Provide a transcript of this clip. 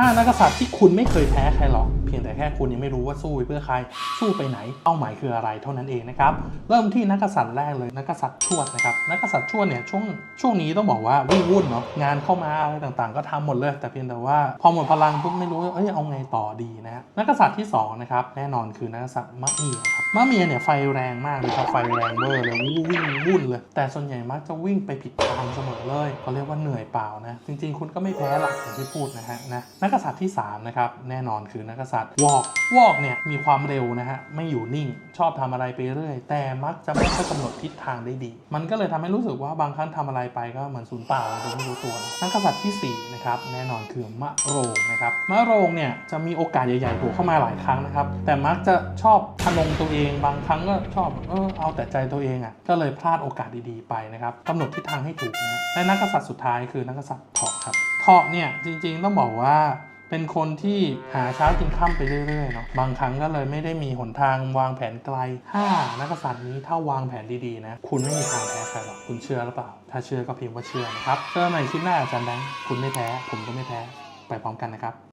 ห้านักกษัตริย์ที่คุณไม่เคยแพ้ใครหรอกเพียง แต่แค่คุณยังไม่รู้ว่าสู้เพื่อใคร สู้ไปไหน เป้าหมายคืออะไรเท่านั้นเองนะครับ เริ่มที่นักษัตริย์แรกเลยนักษัตริย์ชวดนะครับนักษัตริย์ชวดเนี่ยช่วงช่วงนี้ต้องบอกว่าวิ่งวุ่นเนาะงานเข้ามาอะไรต่างๆ ก็ทำหมดเลย แต่เพียงแต่ว่าพอหมดพลังปุ๊บไม่รู้เอ้ยเอาไงต่อดีนะนักษัตริย์ที่สองนะครับแน่นอนคือนักษัตริย์มะเมียครับมะเมียเนี่ยไฟแรงมากเลยครับไฟแรงเวอร์เลยวิ่งวุ่นเลย แต่ส่วนใหญ่มักจะวิ่งไปผิดทางเสมอเลยเขาเรียกว่าเหนื่อยเปล่านะจริง ๆ คุณก็ไม่แพ้หลักอย่างที่พูดนะฮะนะนักษัตริย์ที่สามนะครับแน่นอนคือนักษัตริย์วอกวอกเนี่ยมีความเร็วนะฮะไม่อยู่นิ่งชอบทำอะไรไปเรื่อย แต่มักจะไม่ค่อยกำหนดทิศทางได้ดี มันก็เลยทำให้รู้สึกว่าบางครั้งทำอะไรไปก็เหมือนศูนเปล่าโดยไม่รู้ตัวนักกษัตริย์ที่สี่นะครับแน่นอนคือมะโรงนะครับมะโรงเนี่ยจะมีโอกาสใหญ่ๆโผล่เข้ามาหลายครั้งนะครับแต่มักจะชอบทะนงตัวเอง บางครั้งก็ชอบเออเอาแต่ใจตัวเองอะก็เลยพลาดโอกาสดีๆไปนะครับกำหนดทิศทางให้ถูกนะและนักกษัตริย์สุดท้ายคือนักกษัตริย์เถาะครับเถาะเนี่ยจริงๆต้องบอกว่า เป็นคนที่หาเช้ากินค่ำไปเรื่อยๆเนาะบางครั้งก็เลยไม่ได้มีหนทางวางแผนไกลถ้านักษัตริย์นี้ถ้าวางแผนดีๆนะ คุณไม่มีทางแพ้ใครหรอกคุณเชื่อหรือเปล่า ถ้าเชื่อก็พิมพ์ว่าเชื่อนะครับเจอกันใหม่คลิปหน้าอาจารย์แบงค์คุณไม่แพ้ ผมก็ไม่แพ้ ไปพร้อมกันนะครับ